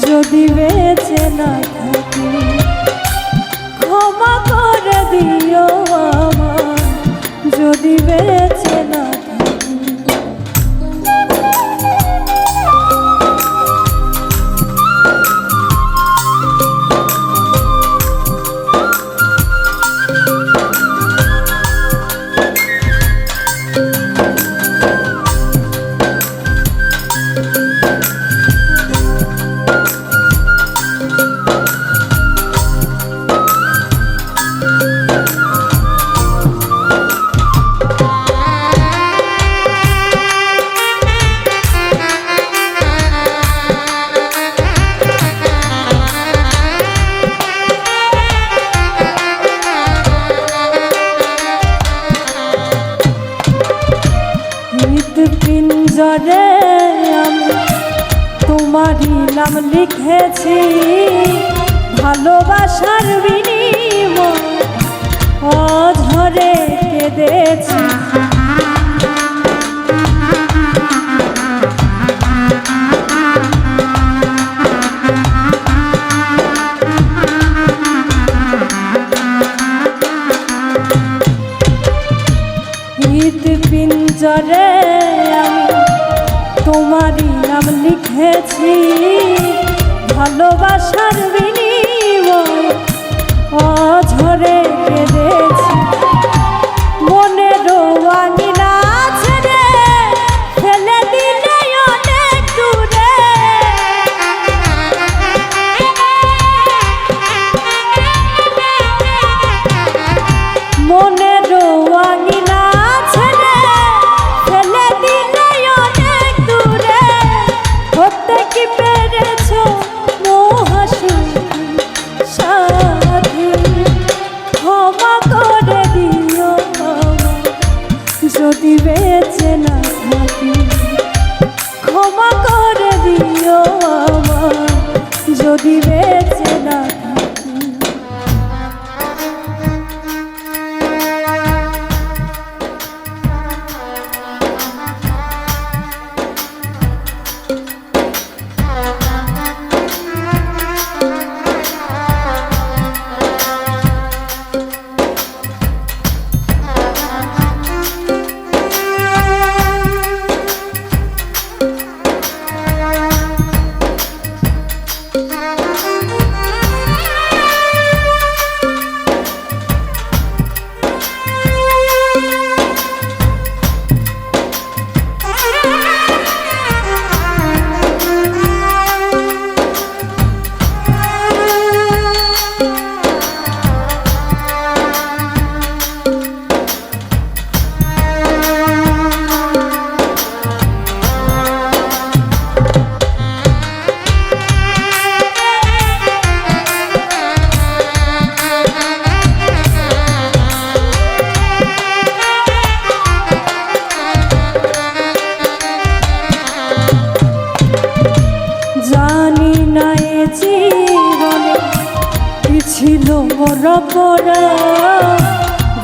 যদি বেঁচে না থাকি ক্ষমা করে দিও আমার যদি বেঁচে না ঘরে আমি তোমারই নাম লিখেছি। ভালোবাসার বিনিময় অঝরে কেঁদেছি। উঠেছি ভালোবাসার বিনি যদি বেঁচে না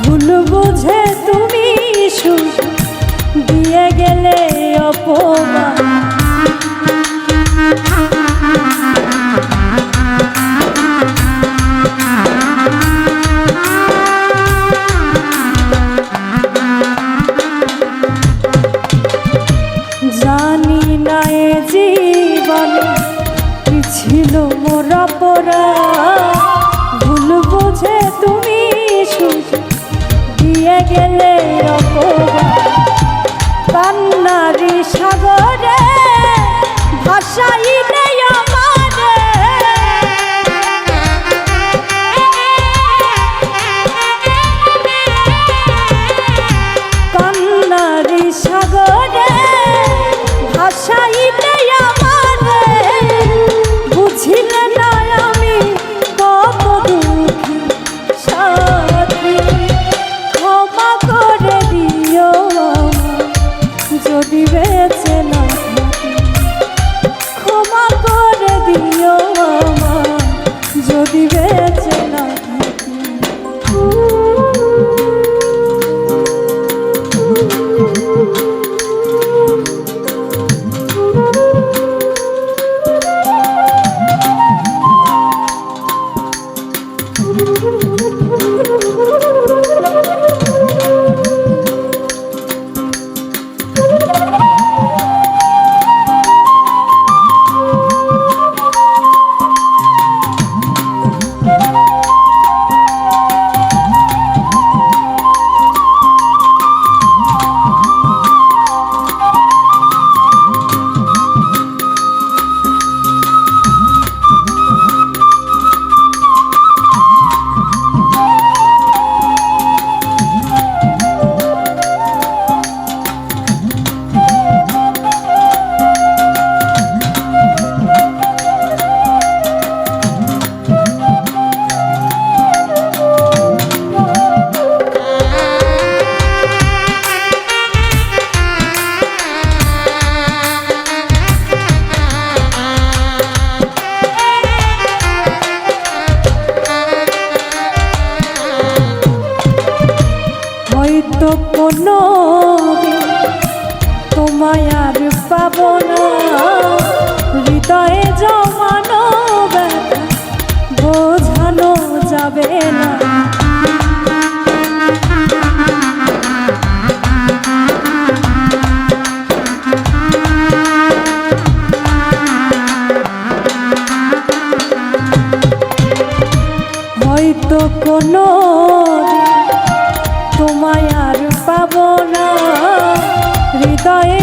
ভুল বুঝে তুমি সুখ দিয়ে গেলে অপমান। গেলে কান্নারি সাগরে ভাষাই নেয় কোনো তোমায় আর পাবো না। হৃদয়ে